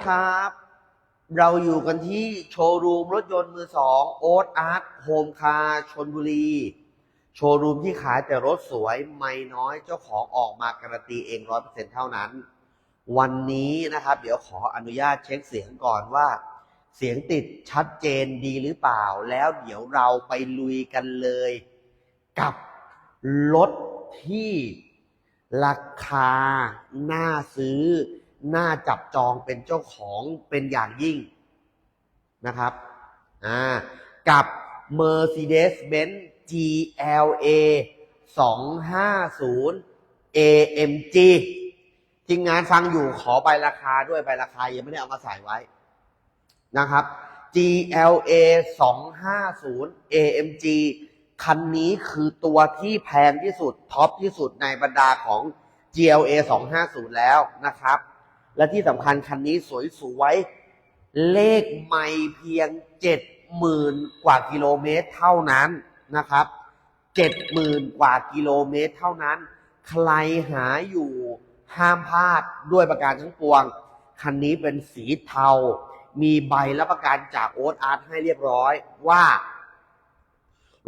ครับ เราอยู่กันที่โชว์รูมรถยนต์มือสองโอ๊ตอาร์ตโฮมคาร์ชนบุรี โชว์รูมที่ขายแต่รถสวยไม่น้อยเจ้าของออกมาการันตีเองร้อยเปอร์เซ็นเท่านั้น วันนี้นะครับ เดี๋ยวขออนุญาตเช็คเสียงก่อนว่า เสียงติดชัดเจนดีหรือเปล่า แล้วเดี๋ยวเราไปลุยกันเลย กับรถที่ราคาน่าซื้อ น่าจับจองเป็นเจ้าของเป็นอย่างยิ่งนะครับอ่ากับ Mercedes-Benz GLA 250 AMG ทีมงานฟังอยู่ขอใบราคาด้วยใบราคายังไม่ได้เอามาใส่ไว้นะครับ GLA 250 AMG คันนี้คือตัวที่แพงที่สุด ท็อปที่สุดในบรรดาของ GLA 250 แล้วนะครับ และที่สำคัญคันนี้สวยๆเลขไม่เพียง70,000กว่ากิโลเมตรเท่านั้นนะครับ70,000กว่ากิโลเมตรเท่านั้น ใครหาอยู่ห้ามพลาดด้วยประการทั้งปวง คันนี้เป็นสีเทา มีใบรับประกันจากโอ๊ตอาร์ตให้เรียบร้อยว่า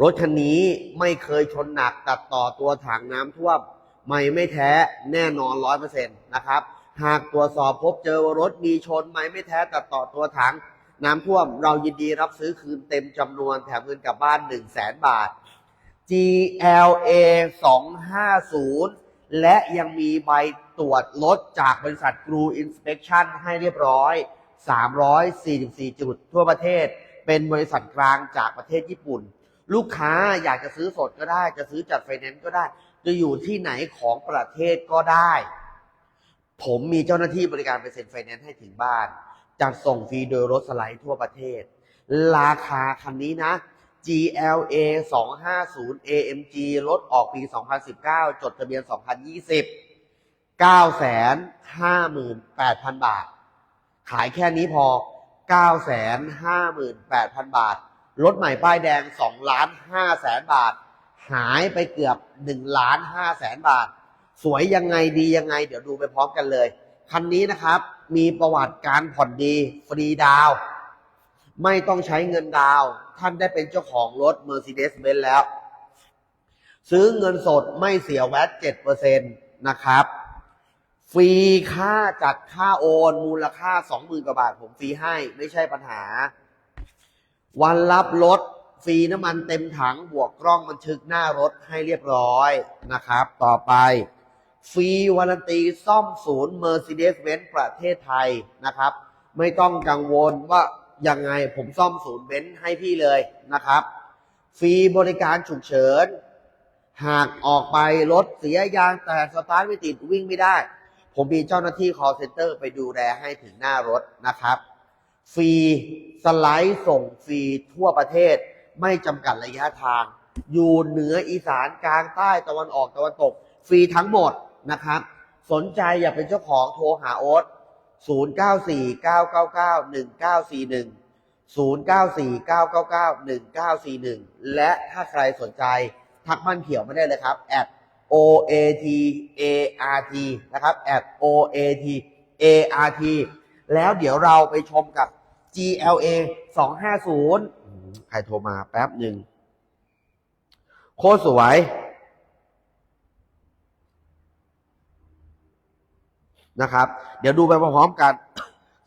รถคันนี้ไม่เคยชนหนักตัดต่อตัวถังน้ำท่วม ไม่ไม่แท้แน่นอนร้อยเปอร์เซ็นต์นะครับ หากตรวจสอบพบเจอว่ารถมีชนไหมไม่แท้ตัดต่อตัวถัง น้ำท่วมเรายินดีรับซื้อคืนเต็มจำนวนแถมเงินกลับบ้าน 1 0 0 0 0แสนบาท GLA 250 และยังมีใบตรวจรถจากบริษัท Gru Inspection ให้เรียบร้อย 344 จุดทั่วประเทศ เป็นบริษัทกลางจากประเทศญี่ปุ่น ลูกค้าอยากจะซื้อสดก็ได้ จะซื้อจัดไฟแนนซ์ก็ได้ จะอยู่ที่ไหนของประเทศก็ได้ ผมมีเจ้าหน้าที่บริการไปเซ็นไฟแนนซ์ให้ถึงบ้าน จัดส่งฟรีโดยรถสไลด์ทั่วประเทศ ราคาคันนี้นะ GLA 250 AMG รถออกปี 2019 จดทะเบียน 2020 958,000 บาท ขายแค่นี้พอ 958,000 บาท รถใหม่ป้ายแดง 2 ล้าน5แสนบาท หายไปเกือบ 1 ล้าน5แสนบาท สวยยังไงดียังไง เดี๋ยวดูไปพร้อมกันเลย คันนี้นะครับ มีประวัติการผ่อนดี ฟรีดาว ไม่ต้องใช้เงินดาว ท่านได้เป็นเจ้าของรถ Mercedes-Benz แล้ว ซื้อเงินสดไม่เสียแวต7%นะครับ ฟรีค่าจัดค่าโอน มูลค่า20,000กว่าบาท ผมฟรีให้ไม่ใช่ปัญหา วันรับรถฟรีน้ำมันเต็มถังบวกกล้องบันทึกหน้ารถให้เรียบร้อยนะครับ ต่อไป ฟรีวารันตีซ่อมศูนย์ Mercedes-Benz ประเทศไทยนะครับ ไม่ต้องกังวลว่ายังไงผมซ่อมศูนย์เบนซ์ให้พี่เลยนะครับ ฟรีบริการฉุกเฉิน หากออกไปรถเสียยางแต่สตาร์ทไม่ติดวิ่งไม่ได้ ผมมีเจ้าหน้าที่ call center ไปดูแลให้ถึงหน้ารถนะครับ ฟรีสไลด์ส่งฟรีทั่วประเทศ ไม่จำกัดระยะทาง อยู่เหนืออีสานกลางใต้ตะวันออกตะวันตก ฟรีทั้งหมด นะครับ สนใจอยากเป็นเจ้าของโทรหาโอ๊ต0949991941 0949991941 และถ้าใครสนใจทักมันเขียวมาได้เลยครับ at oatart นะครับ at oatart แล้วเดี๋ยวเราไปชมกับ GLA 250 ใครโทรมาแป๊บหนึ่ง โคตรสวย นะครับ เดี๋ยวดูไปพร้อมๆกัน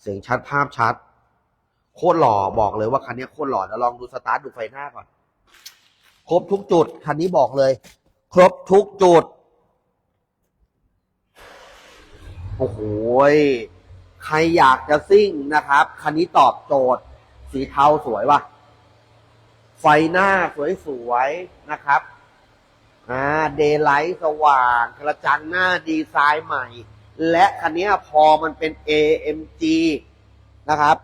เสียงชัดภาพชัด โคตรหล่อบอกเลยว่าคันนี้โคตรหล่อเดี๋ยวลองดูสตาร์ทดูไฟหน้าก่อน ครบทุกจุด คันนี้บอกเลย ครบทุกจุด โอ้โหใครอยากจะซิ่งนะครับ คันนี้ตอบโจทย์ สีเทาสวยว่ะ ไฟหน้าสวยๆนะครับอ่าเดย์ไลท์สว่างกระจังหน้าดีไซน์ใหม่ และคันนี้พอมันเป็น AMG นะครับ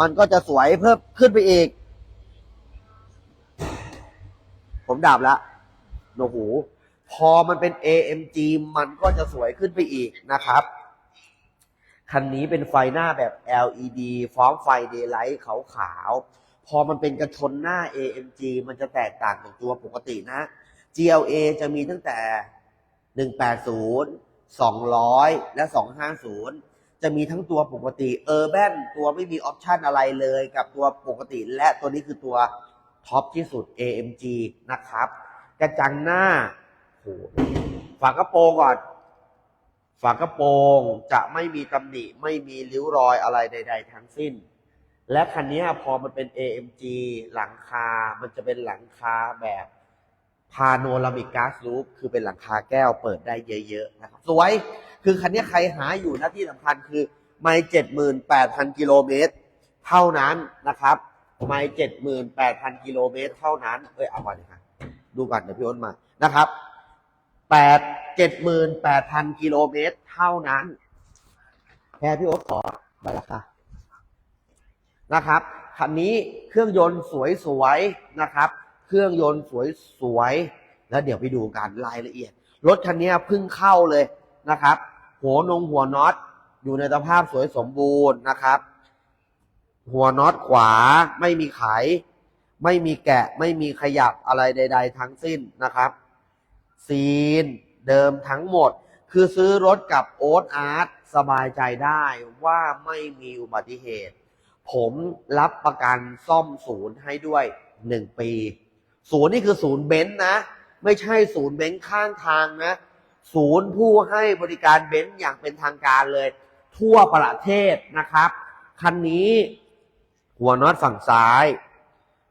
มันก็จะสวยเพิ่มขึ้นไปอีก ผมดับแล้วโอ้โหพอมันเป็น AMG มันก็จะสวยขึ้นไปอีกนะครับ คันนี้เป็นไฟหน้าแบบ LED พร้อมไฟ Daylight ขาวๆ พอมันเป็นกระชนหน้า AMG มันจะแตกต่างจากตัวปกตินะ GLA จะมีตั้งแต่ 180 200 และ 250 จะมีทั้งตัวปกติเออร์แบนตัวไม่มีออปชันอะไรเลยกับตัวปกติ และตัวนี้คือตัวท็อปที่สุด AMG นะครับ กระจังหน้าโหฝากระโปรงก่อน ฝากระโปรงจะไม่มีตำหนิไม่มีริ้วรอยอะไรใด ๆ ทั้งสิ้น และคันนี้พอมันเป็น AMG หลังคา มันจะเป็นหลังคาแบบ พาโนรามิก a าส o ู p คือเป็นหลังคาแก้วเปิดได้เยอะๆนะครับสวยคือคันนี้ใครหาอยู่หน้าที่สำคัญคือไม่เจ็ดหมื่นแปดพันกิโลเมตรเท่านั้นนะครับไม่เจ็ดหมื่นแปดพันกิโลเมตรเท่านั้นเอ้ยเอาก่อนะครับดูก่อนเดี๋ยวพี่อ้นมานะครับแปดเจ็ดหมื่นแปดพันกิโลเมตรเท่านั้นแค่พี่โอ๊ตขอใบราคานะครับคันนี้เครื่องยนต์สวยๆนะครับ เครื่องยนต์สวยๆ แล้วเดี๋ยวไปดูกันรายละเอียด รถคันนี้เพิ่งเข้าเลยนะครับ หัวนงหัวน็อตอยู่ในสภาพสวยสมบูรณ์นะครับ หัวน็อตขวาไม่มีไข ไม่มีแกะ ไม่มีขยับอะไรใด ๆ ทั้งสิ้นนะครับ ซีนเดิมทั้งหมด คือซื้อรถกับโอ๊ตอาร์ตสบายใจได้ว่าไม่มีอุบัติเหตุ ผมรับประกันซ่อมศูนย์ให้ด้วยหนึ่งปี ศูนย์นี่คือศูนย์เบนซ์นะ ไม่ใช่ศูนย์เบนซ์ข้างทางนะ ศูนย์ผู้ให้บริการเบนซ์อย่างเป็นทางการเลย ทั่วประเทศนะครับ คันนี้ หัวน็อตฝั่งซ้าย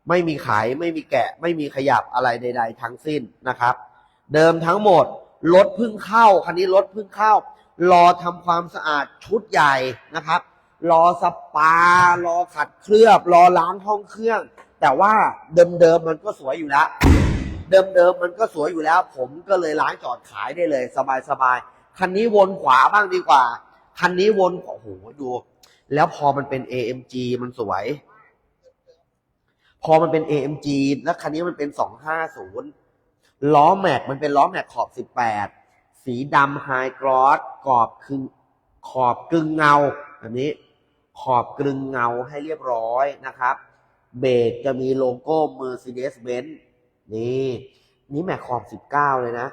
ไม่มีไขไม่มีแกะ ไม่มีขยับอะไรใด ๆ ทั้งสิ้นนะครับ เดิมทั้งหมดรถพิ่งเข้า คันนี้รถพิ่งเข้า รอทำความสะอาดชุดใหญ่นะครับ รอสปา รอขัดเคลือบ รอล้างห้องเครื่อง แต่ว่าเดิมๆมันก็สวยอยู่แล้ว เดิมๆมันก็สวยอยู่แล้ว ผมก็เลยล้างจอดขายได้เลยสบายๆคันนี้วนขวาบ้างดีกว่า คันนี้วนโอ้โหดู แล้วพอมันเป็น AMG มันสวย พอมันเป็น AMG แล้วคันนี้มันเป็น 250 ล้อแม็กมันเป็นล้อแม็กขอบ 18 สีดำไฮกรอสกรอบคือขอบกึ่งเงาแบบนี้ ขอบกึ่งเงาให้เรียบร้อยนะครับ เบรกจะมีโลโก้ Mercedes-Benz นี่นี่แม็กขอบ 19 เลยนะ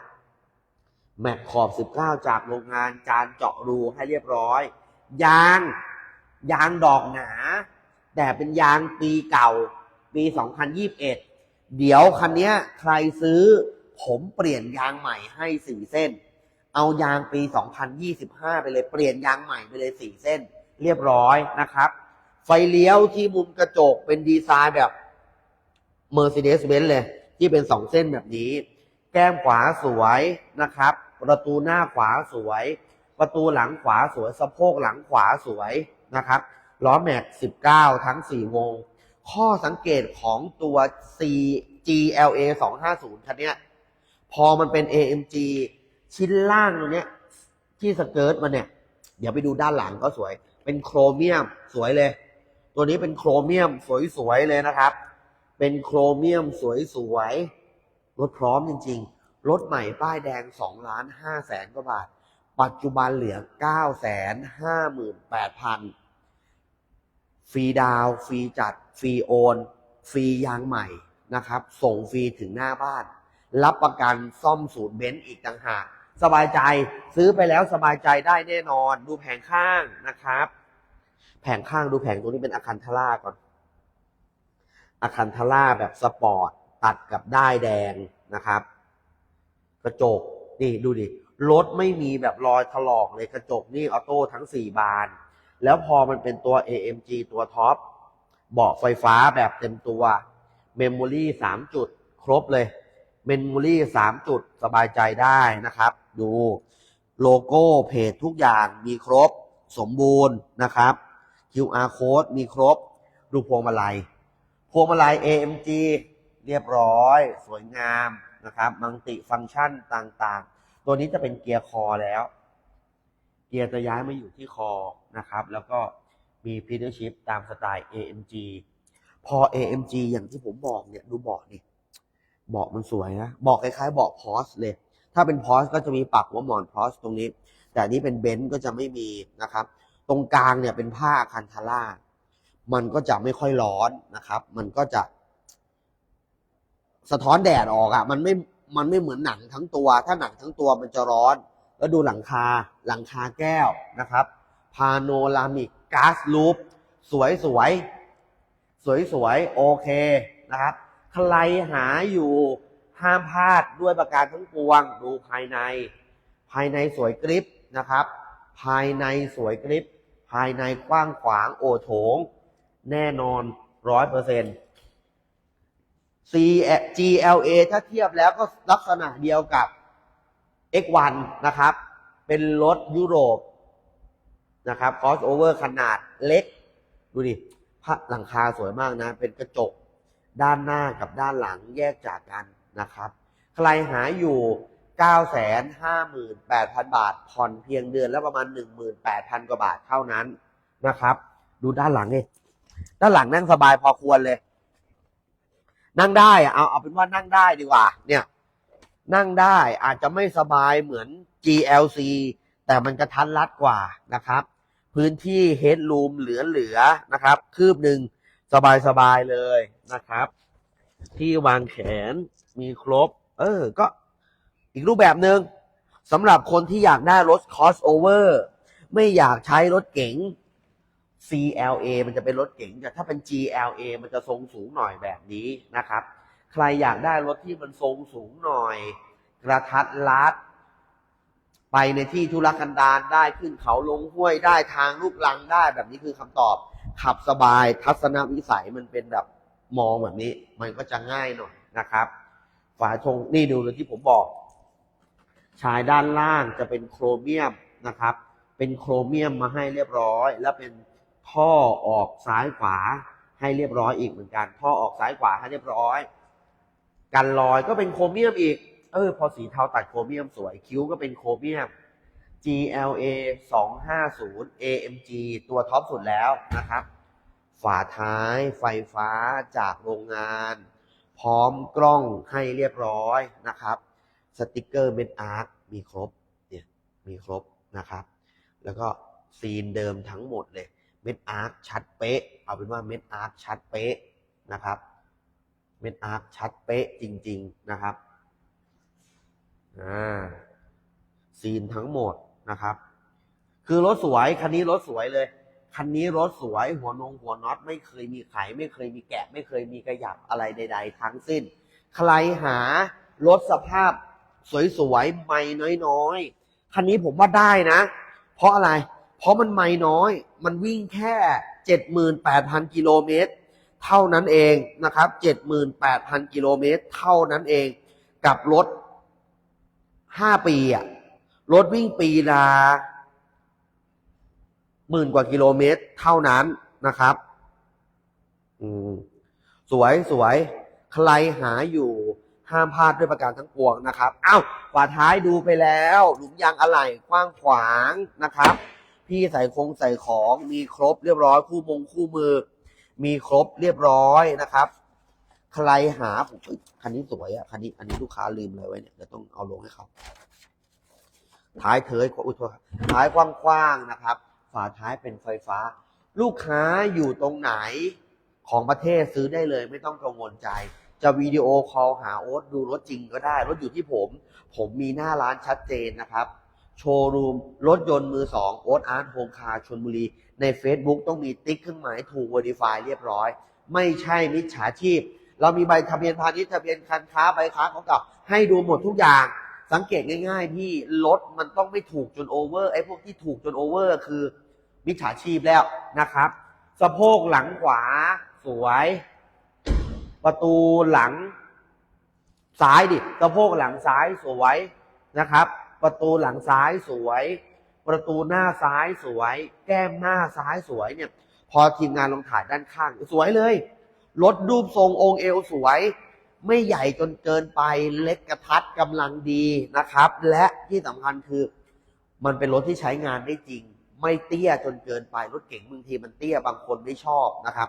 แม็กขอบ 19 จากโรงงานจานเจาะรูให้เรียบร้อย ยาง ยางดอกหนา แต่เป็นยางปีเก่า ปี 2021 เดี๋ยวคันนี้ใครซื้อ ผมเปลี่ยนยางใหม่ให้4เส้น เอายางปี 2025 ไปเลยเปลี่ยนยางใหม่ไปเลย4เส้น เรียบร้อยนะครับ ฟเลี้ยวที่มุมกระจกเป็นดีไซน์แบบ Mercedes-Benz เลย ที่เป็น2เส้นแบบนี้ แก้มขวาสวยนะครับ ประตูหน้าขวาสวย ประตูหลังขวาสวยสะโพกหลังขวาสวยนะครับล้อแม็ก 19 ทั้ง 4 วง ข้อสังเกตของตัว C GLA 250 คันนี้พอมันเป็น AMG ชิ้นล่างตรงนี้ที่สเกิร์ตมันเนี่ย เดี๋ยวไปดูด้านหลังก็สวย เป็นโครเมียมสวยเลย ตัวนี้เป็นโครเมียมสวยๆเลยนะครับ เป็นโครเมียมสวยๆรถพร้อมจริง ๆ รถใหม่ป้ายแดง2ล้าน5แสนกว่าบาท ปัจจุบันเหลือ9แสน5หมื่น8พันฟรีดาวฟรีจัด ฟรีโอน ฟรียางใหม่นะครับ ส่งฟรีถึงหน้าบ้าน รับประกันซ่อมศูนย์เบนซ์อีกต่างหากสบายใจซื้อไปแล้วสบายใจได้แน่นอน ดูแผงข้างนะครับ แผงข้างดูแผงตรงนี้เป็นอาคันทาร่าก่อน อาคันทาร่าแบบสปอร์ตตัดกับด้ายแดงนะครับ กระจกนี่ดูดิรถไม่มีแบบรอยถลอกเลยกระจกนี่ออโต้ทั้ง 4 บาน แล้วพอมันเป็นตัว AMG ตัวท็อปเบาะไฟฟ้าแบบเต็มตัวเมมโมรี่3จุดครบเลยเมมโมรี่3จุดสบายใจได้นะครับ ดูโลโก้เพจทุกอย่างมีครบสมบูรณ์นะครับ QR code มีครบ ดูพวงมาลัย พวงมาลัย AMG เรียบร้อย สวยงามนะครับมังติฟังก์ชันต่างๆ ตัวนี้จะเป็นเกียร์คอแล้ว เกียร์จะย้ายมาอยู่ที่คอนะครับ แล้วก็มีพีเดอร์ชิพตามสไตล์ AMG พอ AMG อย่างที่ผมบอกเนี่ย ดูเบาะนี่เบาะมันสวยนะเบาะคล้ายๆเบาะพอสเลย ถ้าเป็นพอสก็จะมีปักหัวหมอนพอสตรงนี้ แต่นนี้เป็นเบนซ์ก็จะไม่มีนะครับ ตรงกลางเนี่ยเป็นผ้าคันทาร่ามันก็จะไม่ค่อยร้อนนะครับ มันก็จะ สะท้อนแดดออกอะ่ะ มันไม่มันไม่เหมือนหนังทั้งตัว ถ้าหนังทั้งตัวมันจะร้อน แล้วดูหลังคาหลังคาแก้วนะครับ พาโนรามิกก๊าซลูปสวยสวยสวยสวยๆโอเคนะครับ ใครหาอยู่ห้ามพลาดด้วยประการทั้งปวง ดูภายใน ภายในสวยกริปนะครับ ภายในสวยกริป ภายในกว้างขวางโอโถง แน่นอนร้อยเปอร์เซ็นต์ GLA ถ้าเทียบแล้วก็ลักษณะเดียวกับ X1 นะครับ เป็นรถยุโรปนะครับ crossover ขนาดเล็ก ดูดิพระหลังคาสวยมากนะ เป็นกระจกด้านหน้ากับด้านหลังแยกจากกันนะครับ ใครหาอยู่ 958,000 บาท ผ่อนเพียงเดือนและประมาณ 18,000 กว่าบาทเท่านั้นนะครับ ดูด้านหลังนี่ด้านหลังนั่งสบายพอควรเลย นั่งได้เอาเอาเป็นว่านั่งได้ดีกว่า เนี่ย นั่งได้อาจจะไม่สบายเหมือน GLC แต่มันกระทันรัดกว่านะครับ พื้นที่ headroom เหลือๆนะครับ คืบหนึ่งสบายๆเลยนะครับ ที่วางแขนมีครบ เออ ก็ อีกรูปแบบหนึ่งสำหรับคนที่อยากได้รถ crossover ไม่อยากใช้รถเก๋ง CLA มันจะเป็นรถเก๋งแต่ถ้าเป็น GLA มันจะทรงสูงหน่อยแบบนี้นะครับ ใครอยากได้รถที่มันทรงสูงหน่อย กระทัดรัด ไปในที่ธุรกันดารได้ขึ้นเขาลงห้วยได้ทางลูกลังได้แบบนี้คือคำตอบ ขับสบายทัศนวิสัยมันเป็นแบบมองแบบนี้ มันก็จะง่ายหน่อยนะครับ ฝาชงนี่ดูเลยที่ผมบอก ชายด้านล่างจะเป็นโครเมียมนะครับ เป็นโครเมียมมาให้เรียบร้อย แล้วเป็นท่อออกซ้ายขวาให้เรียบร้อยอีกเหมือนกัน ท่อออกซ้ายขวาให้เรียบร้อย กันรอยก็เป็นโครเมียมอีก เออ พอสีเทาตัดโครเมียมสวย คิ้วก็เป็นโครเมียม GLA 250 AMG ตัวท็อปสุดแล้วนะครับ ฝาท้ายไฟฟ้าจากโรงงาน พร้อมกล้องให้เรียบร้อยนะครับ สติกเกอร์เมดอาร์คมีครบเนี่ยมีครบนะครับ แล้วก็ซีนเดิมทั้งหมดเลยเม็ดอาร์คชัดเป๊ะ เอาเป็นว่าเม็ดอาร์คชัดเป๊ะนะครับ เม็ดอาร์คชัดเป๊ะจริง ๆนะครับอ่าซีนทั้งหมดนะครับ คือรถสวยคันนี้รถสวยเลยคันนี้รถสวยหัวนงหัวน็อตไม่เคยมีไข ไม่เคยมีแกะ ไม่เคยมีกระยับอะไรใด ๆ ทั้งสิ้น ใครหารถสภาพ สวยๆไม่น้อยๆ คันนี้ผมว่าได้นะ เพราะอะไร เพราะมันไม่น้อย มันวิ่งแค่ 78,000 กิโลเมตร เท่านั้นเองนะครับ 78,000 กิโลเมตร เท่านั้นเอง กับรถ 5 ปีอะรถวิ่งปีละหมื่นกว่ากิโลเมตร เท่านั้นนะครับ อืมสวยสวย ใครหาอยู่ ห้ามพลาดด้วยประการทั้งปวงนะครับอ้าวฝาท้ายดูไปแล้วหลุมยางอะไหล่กว้างขวางนะครับ พี่ใส่คงใส่ของมีครบเรียบร้อยคู่มงคู่มือ มีครบเรียบร้อยนะครับ ใครหาผมเอ้ยคันนี้สวยอะคันนี้อันนี้ลูกค้าลืมเลยไว้เนี่ยเดี๋ยวต้องเอาลงให้เขาท้ายเทยอุ้ยโทษครับท้ายกว้างๆนะครับ ฝาท้ายเป็นไฟฟ้า ลูกค้าอยู่ตรงไหนของประเทศซื้อได้เลยไม่ต้องกังวลใจ จะวิดีโอคอลหาโอ๊ตดูรถจริงก็ได้ รถอยู่ที่ผม ผมมีหน้าร้านชัดเจนนะครับ โชว์รูม รถยนต์มือสองโอ๊ตอาร์ตโฮมคาร์ชนบุรี ใน Facebook ต้องมีติ๊กเครื่องหมายถูก Verify เรียบร้อย ไม่ใช่มิจฉาชีพ เรามีใบทะเบียนพาณิชย์ทะเบียนการค้าใบค้าของเก่าให้ดูหมดทุกอย่างสังเกตง่ายๆพี่รถมันต้องไม่ถูกจนโอเวอร์ไอ้พวกที่ถูกจนโอเวอร์คือมิจฉาชีพแล้วนะครับ สะโพกหลังขวาสวย ประตูหลังซ้ายดิสะโพกหลังซ้ายสวยนะครับ ประตูหลังซ้ายสวย ประตูหน้าซ้ายสวย แก้มหน้าซ้ายสวยเนี่ย พอทีมงานลองถ่ายด้านข้าง สวยเลยรถรูปทรงองค์เอวสวย ไม่ใหญ่จนเกินไปเล็กกระทัดกำลังดีนะครับ และที่สำคัญคือ มันเป็นรถที่ใช้งานได้จริง ไม่เตี้ยจนเกินไปรถเก๋งบางทีมันเตี้ยบางคนไม่ชอบนะครับ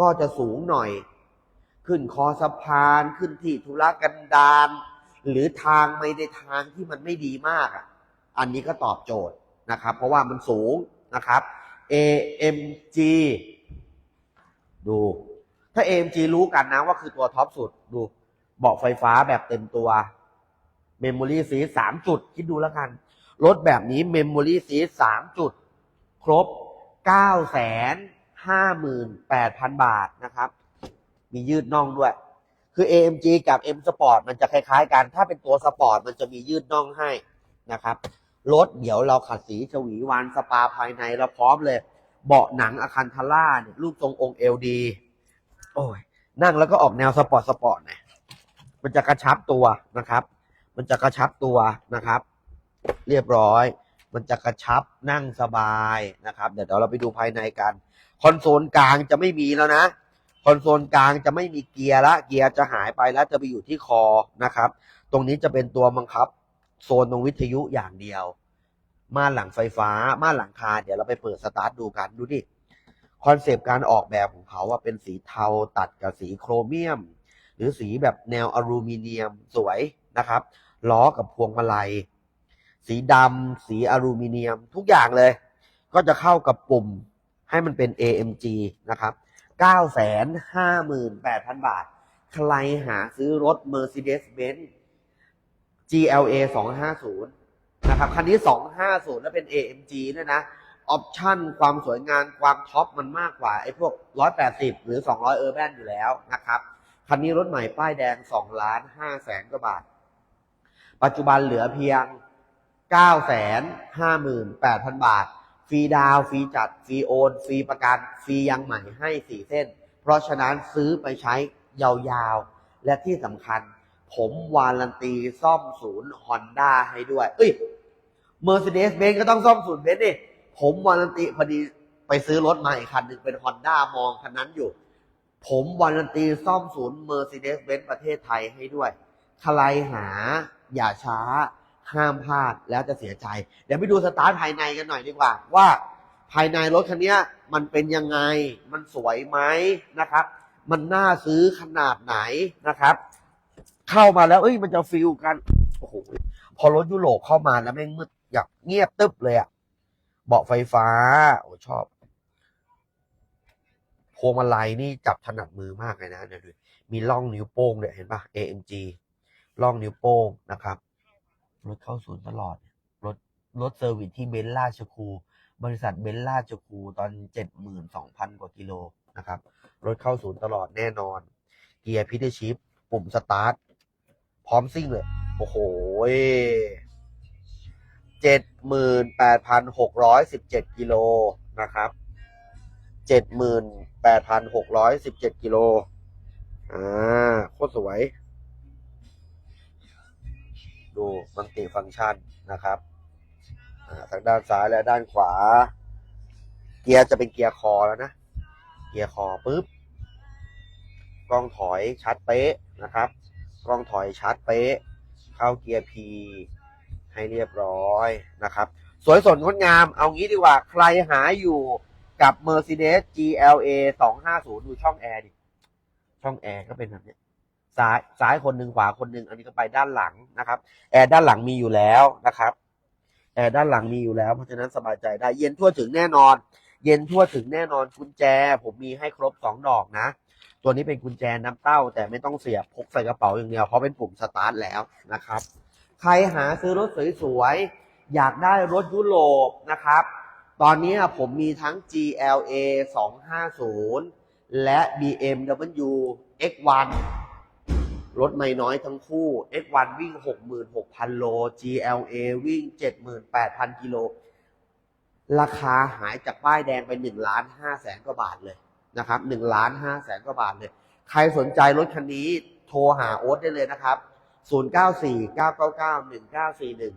ก็จะสูงหน่อย ขึ้นคอสะพานขึ้นที่ธุรกันดารหรือทางไม่ได้ทางที่มันไม่ดีมากอะ อันนี้ก็ตอบโจทย์นะครับ เพราะว่ามันสูงนะครับ AMG ดู ถ้า AMG รู้กันนะว่าคือตัวท็อปสุด ดู เบาะไฟฟ้าแบบเต็มตัว Memory Seat สามจุด คิดดูแล้วกัน รถแบบนี้ Memory Seat สามจุด ครบ9 5 8 0 0 0บาทนะครับ มียืดน่องด้วย คือ AMG กับ M Sport มันจะคล้ายๆกัน ถ้าเป็นตัวสปอร์ตมันจะมียืดน่องให้นะครับ รถเดี๋ยวเราขัดสีฉวีวันสปาภายในเราพร้อมเลย เบาะหนังอาคันทาร่าเนี่ยรูปทรงองค์เอลดีโอ้ยนั่งแล้วก็ออกแนวสปอร์ตสปอร์ตนะมันจะกระชับตัวนะครับ มันจะกระชับตัวนะครับ เรียบร้อยมันจะกระชับนั่งสบายนะครับ เดี๋ยวเราไปดูภายในกัน คอนโซลกลางจะไม่มีแล้วนะ อนโซลกลางจะไม่มีเกียร์ละเกียร์จะหายไปแล้วจะไปอยู่ที่คอนะครับ ตรงนี้จะเป็นตัวบังคับ โซนตรงวิทยุอย่างเดียว ม่านหลังไฟฟ้า ม่านหลังคาเดี๋ยวเราไปเปิดสตาร์ทดูกันดูดิคอนเซปต์การออกแบบของเขาว่าเป็นสีเทาตัดกับสีโครเมียม หรือสีแบบแนวอลูมิเนียมสวยนะครับล้อกับพวงมาลัย สีดำสีอลูมิเนียมทุกอย่างเลย ก็จะเข้ากับปุ่มให้มันเป็น AMG นะครับ 958,000 บาท ใครหาซื้อรถ Mercedes-Benz GLA 250 นะครับ คันนี้ 250 แล้วเป็น AMG ด้วยนะ ออปชั่นความสวยงามความท็อปมันมากกว่า ไอ้พวก 180 หรือ 200เออร์แบนอยู่แล้วนะครับ คันนี้รถใหม่ป้ายแดง2ล้าน5แสนกว่าบาท ปัจจุบันเหลือเพียง 958,000 บาท ฟรีดาวฟรีจัดฟรีโอนฟรีประกันฟรียังใหม่ให้4เส้น เพราะฉะนั้นซื้อไปใช้ยาวๆ และที่สำคัญ ผมวารันตีซ่อมศูนย์ฮอนด้าให้ด้วย เอ้ย Mercedes Benz ก็ต้องซ่อมศูนย์เบนซ์ดิผมวารันตีพอดีไปซื้อรถมาอีกคันหนึ่งเป็น Honda มองคันนั้นอยู่ ผมวารันตีซ่อมศูนย์ Mercedes Benz ประเทศไทยให้ด้วย ใครหาอย่าช้า ห้ามพลาดแล้วจะเสียใจ เดี๋ยวไปดูสตาร์ทภายในกันหน่อยดีกว่า ว่าภายในรถคันนี้มันเป็นยังไง มันสวยไหมนะครับ มันน่าซื้อขนาดไหนนะครับ เข้ามาแล้วเอ้ยมันจะฟิลกันโอ้โหพอรถยุโรปเข้ามาแล้วแม่งมืดอยากเงียบตึ๊บเลยอะเบาะไฟฟ้าโอ้ชอบพวงมาลัยนี่จับถนัดมือมากเลยนะเนี่ยดูมีร่องนิ้วโป้งเนี่ยเห็นปะ AMG ร่องนิ้วโป้งนะครับ รถเข้าศูนย์ตลอด รถรถเซอร์วิสที่เบนซ์ราชคู บริษัทเบนซ์ราชคูตอนเจ็ดหมื่นสองพันกว่ากิโลนะครับ รถเข้าศูนย์ตลอดแน่นอน เกียร์พิเทชิปปุ่มสตาร์ท พร้อมซิ่งเลย โอ้โหเจ็ดหมื่นแปดพันหกร้อยสิบเจ็ดกิโลนะครับเจ็ดหมื่นแปดพันหกร้อยสิบเจ็ดกิโลอ่าโคตรสวย ดูมันติฟังก์ชันนะครับทางด้านซ้ายและด้านขวา เกียร์จะเป็นเกียร์คอแล้วนะ เกียร์คอปุ๊บกล้องถอยชัดเป๊ะนะครับ กล้องถอยชัดเป๊ะ เข้าเกียร์ P ให้เรียบร้อยนะครับ สวยสดงดงาม เอางี้ดีกว่าใครหาอยู่กับ Mercedes GLA 250 ดูช่องแอร์ดิ ช่องแอร์ก็เป็นแบบนี้ ซ้ายซ้ายคนหนึ่งขวาคนหนึ่งอันนี้ก็ไปด้านหลังนะครับ แอร์ด้านหลังมีอยู่แล้วนะครับ แอร์ด้านหลังมีอยู่แล้วเพราะฉะนั้นสบายใจได้เย็นทั่วถึงแน่นอน เย็นทั่วถึงแน่นอนกุญแจ ผมมีให้ครบสองดอกนะ ตัวนี้เป็นกุญแจน้ำเต้า แต่ไม่ต้องเสียบพกใส่กระเป๋าอย่างเดียวเพราะเป็นปุ่มสตาร์ทแล้วนะครับ ใครหาซื้อรถสวยๆอยากได้รถยุโรปนะครับ ตอนนี้ผมมีทั้ง GLA 250 และ BMW X1 รถไม่น้อยทั้งคู่ X1 วิ่ง 66,000 โล GLA วิ่ง 78,000 กิโล ราคาหายจากป้ายแดงไป1ล้าน5แสนกว่าบาทเลยนะครับ1ล้าน5แสนกว่าบาทเลย ใครสนใจรถคันนี้โทรหาโอ๊ตได้เลยนะครับ 094 999 1941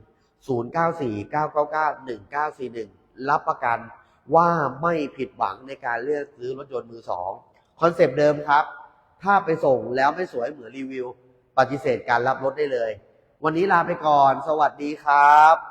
094 999 1941 รับประกันว่าไม่ผิดหวังในการเลือกซื้อรถยนต์มือสองคอนเซปต์เดิมครับ ถ้าไปส่งแล้วไม่สวยเหมือนรีวิว ปฏิเสธการรับรถได้เลย วันนี้ลาไปก่อน สวัสดีครับ